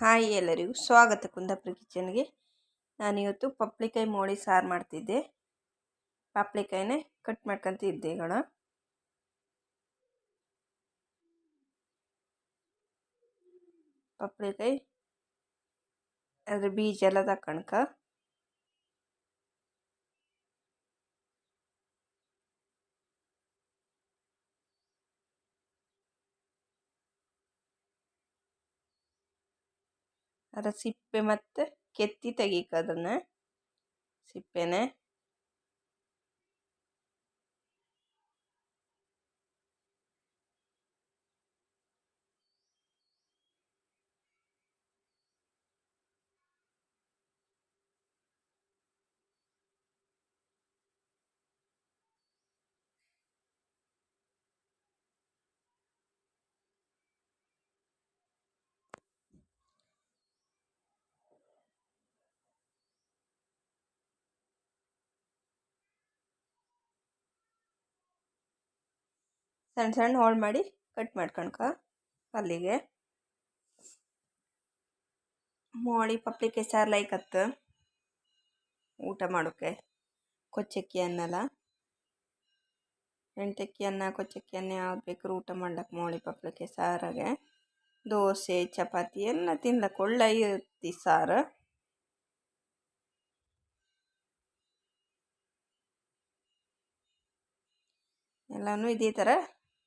Hi ಎಲ್ಲರಿಗೂ ಸ್ವಾಗತ ಕುಂದಾಪುರ ಕಿಚನ್ಗೆ. ನಾನಿವತ್ತು ಪಪ್ಳಿಕಾಯಿ ಮೋಳಿ ಸಾರು ಮಾಡ್ತಿದ್ದೆ. ಪಪ್ಳಿಕಾಯಿನೇ ಕಟ್ ಮಾಡ್ಕೊಂತ ಇದ್ದೆಗಳ ಪಪ್ಳಿಕಾಯಿ ಅದ್ರ ಬೀಜ ಎಲ್ಲ ತಕ್ಕಣ್ಕ ಅದರ ಸಿಪ್ಪೆ ಮತ್ತು ಕೆತ್ತಿ ತೆಗೀಕ ಅದನ್ನು. ಸಿಪ್ಪೆನೆ ಸಣ್ಣ ಸಣ್ಣ ಹೋಳು ಮಾಡಿ ಕಟ್ ಮಾಡ್ಕೊಳ್ಕ ಅಲ್ಲಿಗೆ. ಮೋಳಿ ಪಪ್ಳಿಕಾಯಿ ಸಾರು ಲೈಕತ್ತು ಊಟ ಮಾಡೋಕ್ಕೆ ಕೊಚ್ಚಕ್ಕಿ ಅನ್ನಲ್ಲ. ಎಂಟಕ್ಕಿ ಅನ್ನ, ಕೊಚ್ಚಕ್ಕಿ ಅನ್ನ ಯಾವ್ದು ಬೇಕಾದ್ರೂ ಊಟ ಮಾಡ್ಲಕ್ಕೆ ಮೋಳಿ ಪಪ್ಳಿಕೆ ಸಾರಾಗೆ. ದೋಸೆ, ಚಪಾತಿ ಎಲ್ಲ ತಿನ್ಲಕ್ಕೆ ಒಳ್ಳೆ ಸಾರು. ಎಲ್ಲನೂ ಇದೇ ಥರ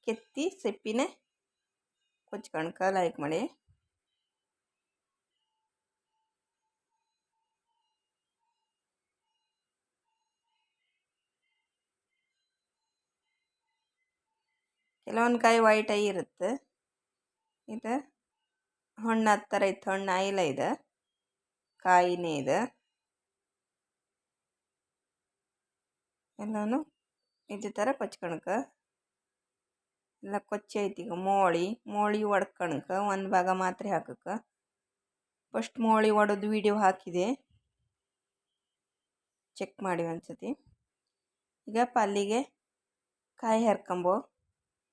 ಕೆತ್ತಿ ಸಿಪ್ಪಿನೇ ಕೊಚ್ಕಣ್ಕ ಲೈಕ್ ಮಾಡಿ. ಕೆಲವೊಂದು ಕಾಯಿ ವೈಟ್ ಐ ಇರುತ್ತೆ. ಇದು ಹಣ್ಣು ಹತ್ತರ ಇತ್ತು. ಹಣ್ಣು ಆಯಿಲ್ಲ ಇದೆ. ಕಾಯಿನೇ ಇದೆ. ಎಲ್ಲನೂ ಇದೇ ಥರ ಕೊಚ್ಕಣಕ ಎಲ್ಲ ಕೊಚ್ಚಿ ಈಗ, ಮೋಳಿ ಮೋಳಿ ಒಡ್ಕಣ್ಕ, ಒಂದು ಭಾಗ ಮಾತ್ರೆ ಹಾಕಕ್ಕೆ ಫಸ್ಟ್ ಮೋಳಿ ಒಡೆದು ವಿಡಿಯೋ ಹಾಕಿದೆ. ಚೆಕ್ ಮಾಡಿ ಒಂದ್ಸತಿ. ಈಗ ಪಲ್ಲಿಗೆ ಕಾಯಿ ಹರ್ಕೊಂಬೋ,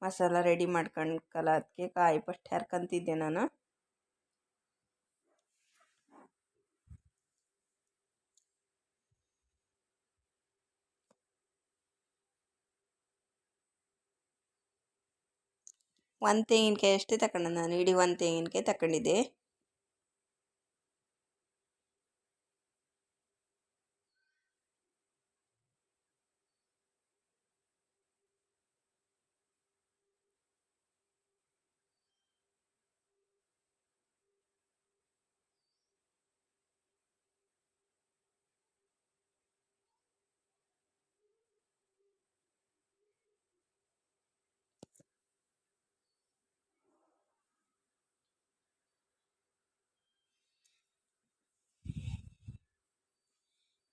ಮಸಾಲ ರೆಡಿ ಮಾಡ್ಕೊಂಡ್ಕಲ್ಲ ಅದಕ್ಕೆ ಕಾಯಿ ಫಸ್ಟ್ ಹರ್ಕೊಂತಿದ್ದೆ ನಾನು. ಒಂದು ತೆಂಗಿನಕಾಯಿ ಅಷ್ಟೇ ತಗೊಂಡೆ ನಾನು ಇಡೀ ಒಂದು ತೆಂಗಿನಕಾಯಿ ತಗೊಂಡಿದ್ದೆ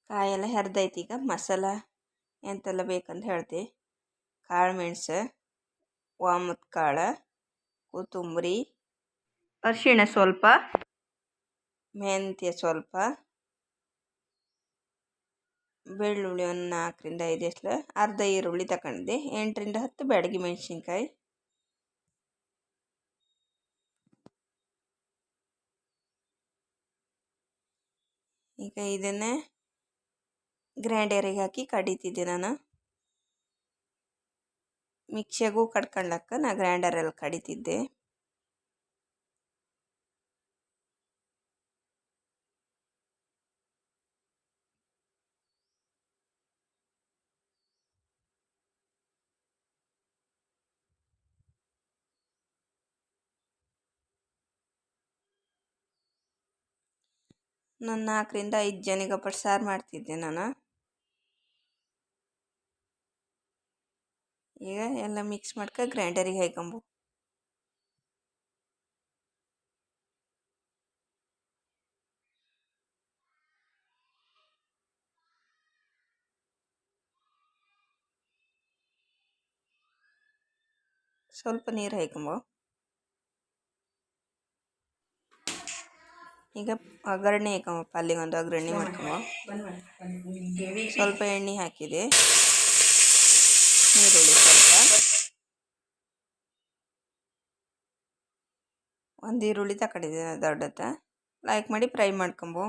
ಕಾಯೆಲ್ಲ ಹೆರ್ದೈತಿ ಈಗ. ಮಸಾಲ ಎಂತೆಲ್ಲ ಬೇಕಂತ ಹೇಳ್ತೆ. ಕಾಳು ಮೆಣಸು, ವಾಮದ ಕಾಳು ಕೊತ್ತಂಬರಿ ಅರಿಶಿಣ ಸ್ವಲ್ಪ, ಮೆಂತ್ಯ ಸ್ವಲ್ಪ, ಬೆಳ್ಳುಳ್ಳಿ ಒಂದು ನಾಲ್ಕರಿಂದ ಐದು ಎಸ್ಲು, ಅರ್ಧ ಈರುಳ್ಳಿ ತಗೊಂಡಿದ್ದೆ ಎಂಟರಿಂದ ಹತ್ತು ಬ್ಯಾಡಗಿ ಮೆಣಸಿನ್ಕಾಯಿ. ಈಗ ಇದನ್ನೇ ಗ್ರೈಂಡರಿಗೆ ಹಾಕಿ ಕಡಿತಿದ್ದೆ ನಾನು. ಮಿಕ್ಸಿಯಾಗೂ ಕಡ್ಕೊಳ್ಳಕ್ಕ ನಾ ಗ್ರ್ಯಾಂಡರಲ್ಲಿ ಕಡಿತಿದ್ದೆ. ನನ್ನ ನಾಲ್ಕರಿಂದ ಐದು ಜನಿಗಪ್ಪಟ್ಟು ಸಾರು ಮಾಡ್ತಿದ್ದೆ ನಾನು. ಈಗ ಎಲ್ಲ ಮಿಕ್ಸ್ ಮಾಡ್ಕೊ ಗ್ರೈಂಡರಿಗೆ ಹಾಕೊಂಬು ಸ್ವಲ್ಪ ನೀರು ಹಾಕೊಂಬೋ ಈಗ ಒಗ್ಗರಣೆ ಹಾಕೊಂಬ ಪಲ್ಲಿಗೆ ಒಂದು ಒಗ್ಗರಣೆ ಮಾಡ್ಕೊಂಬ. ಸ್ವಲ್ಪ ಎಣ್ಣೆ ಹಾಕಿದೆ. ಈರುಳ್ಳಿ ಸ್ವಲ್ಪ ಒಂದು ಈರುಳ್ಳಿ ತಗೊಂಡಿದ್ದೆ ದೊಡ್ಡತ್ತ ಲೈಕ್ ಮಾಡಿ ಫ್ರೈ ಮಾಡ್ಕೊಂಬೋ.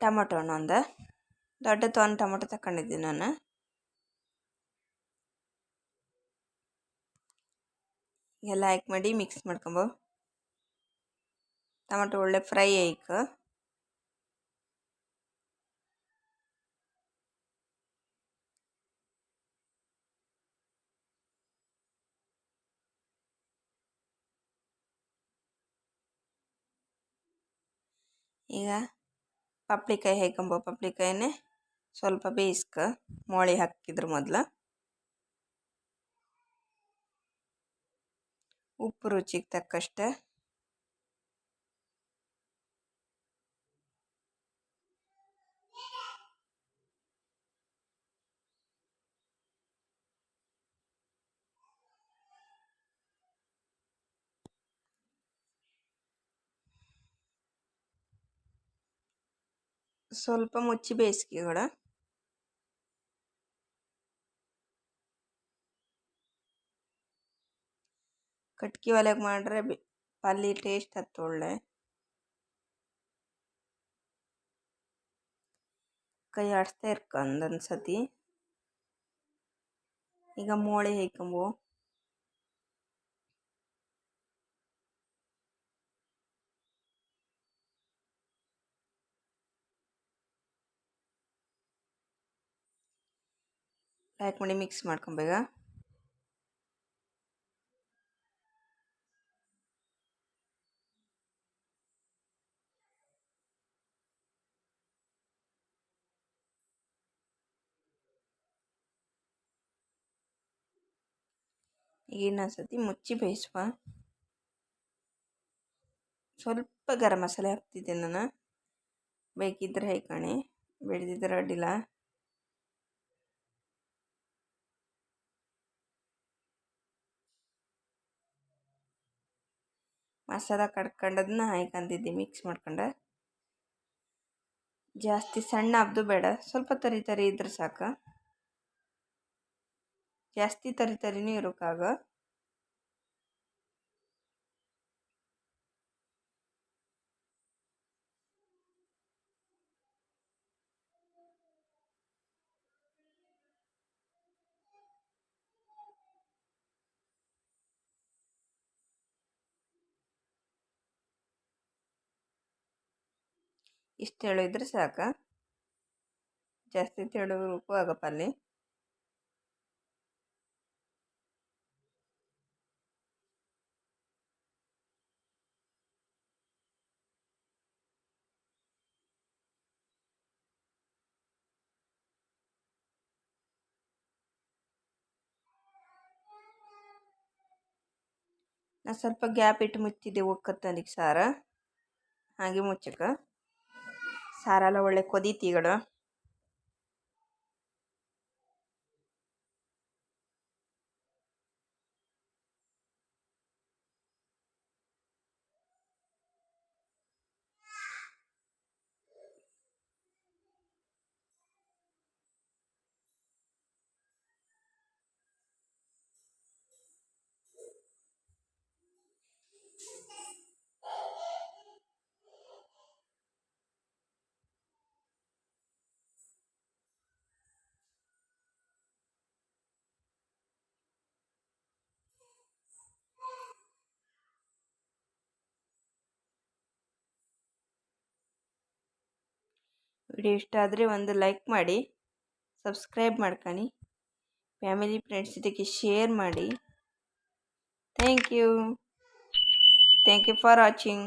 ಟೊಮೊಟೊ ಹಣ್ಣು ಒಂದು. ದೊಡ್ಡದು ಒಂದು ಟೊಮೊಟೊ ತಗೊಂಡಿದ್ದೀನಿ ನಾನು. ಎಲ್ಲ ಹಾಕಿ ಮಾಡಿ ಮಿಕ್ಸ್ ಮಾಡ್ಕೊಂಬೋ. ಟೊಮೊಟೊ ಒಳ್ಳೆ ಫ್ರೈ ಆಯ್ಕ ಈಗ ಪಪ್ಲಿಕಾಯಿ ಹಾಕೊಂಬೋ ಪಪ್ಳಿಕಾಯಿನೇ ಸ್ವಲ್ಪ ಬೇಯಿಸ್ಕ ಮೊಳೆ ಹಾಕಿದ್ರ ಮೊದಲು. ಉಪ್ಪು ರುಚಿಗೆ ತಕ್ಕಷ್ಟೆ. ಸ್ವಲ್ಪ ಮುಚ್ಚಿ ಬೇಯಿಸ್ಕಿಗಳ ಕಟ್ಗೆ ಒಲೆಗೆ ಮಾಡ್ರೆ ಬಿ ಟೇಸ್ಟ್ ಹತ್ತು ಒಳ್ಳೆ. ಕೈ ಆಡಿಸ್ತಾ ಇರ್ಕ ಒಂದೊಂದು ಸತಿ ಈಗ ಮೋಳೆ ಹೇಕೊಂಬು. ಲೈಕ್ ಮಾಡಿ ಮಿಕ್ಸ್ ಮಾಡ್ಕೊಬೇಗ ಈಗ ಇನ್ನೊಂದು ಸತಿ ಮುಚ್ಚಿ ಬೇಯಿಸುವ. ಸ್ವಲ್ಪ ಗರಂ ಮಸಾಲೆ ಹಾಕ್ತಿದ್ದೆ ನಾನು. ಬೇಕಿದ್ರೆ ಕಣೆ ಬೆಳೆದಿದ್ರೆ ಅಡ್ಡಿಲ್ಲ. ಮಸಾಲ ಕಡ್ಕೊಂಡದನ್ನ ಹಾಯ್ಕೊಂಡಿದ್ದೆ ಮಿಕ್ಸ್ ಮಾಡ್ಕೊಂಡೆ. ಜಾಸ್ತಿ ಸಣ್ಣ ಹಬ್ದು ಬೇಡ, ಸ್ವಲ್ಪ ತರಿ ತರಿ ಇದ್ರೆ ಸಾಕು. ಜಾಸ್ತಿ ತರಿ ತರಿನೂ ಇರೋಕ್ಕಾಗ ಇಷ್ಟು ಹೇಳಿದ್ರೆ ಸಾಕು. ಜಾಸ್ತಿ ತೆಳುಗೂ ಆಗಪ್ಪ ಅಲ್ಲಿ. ನಾ ಸ್ವಲ್ಪ ಗ್ಯಾಪ್ ಇಟ್ಟು ಮುಚ್ಚಿದ್ದೆ ಒಕ್ಕತ್ತನಿಗೆ ಸಾರ. ಹಾಗೆ ಮುಚ್ಚಕ. ಸಾರೆಲ್ಲ ಒಳ್ಳೆ ಕೊದೀತೀಗಡ ವಿಡಿಯೋ ಇಷ್ಟ ಆದರೆ ಒಂದು ಲೈಕ್ ಮಾಡಿ, ಸಬ್ಸ್ಕ್ರೈಬ್ ಮಾಡ್ಕೊಳ್ಳಿ ಫ್ಯಾಮಿಲಿ ಫ್ರೆಂಡ್ಸ್ ಜೊತೆಗೆ ಶೇರ್ ಮಾಡಿ. Thank you. Thank you for watching.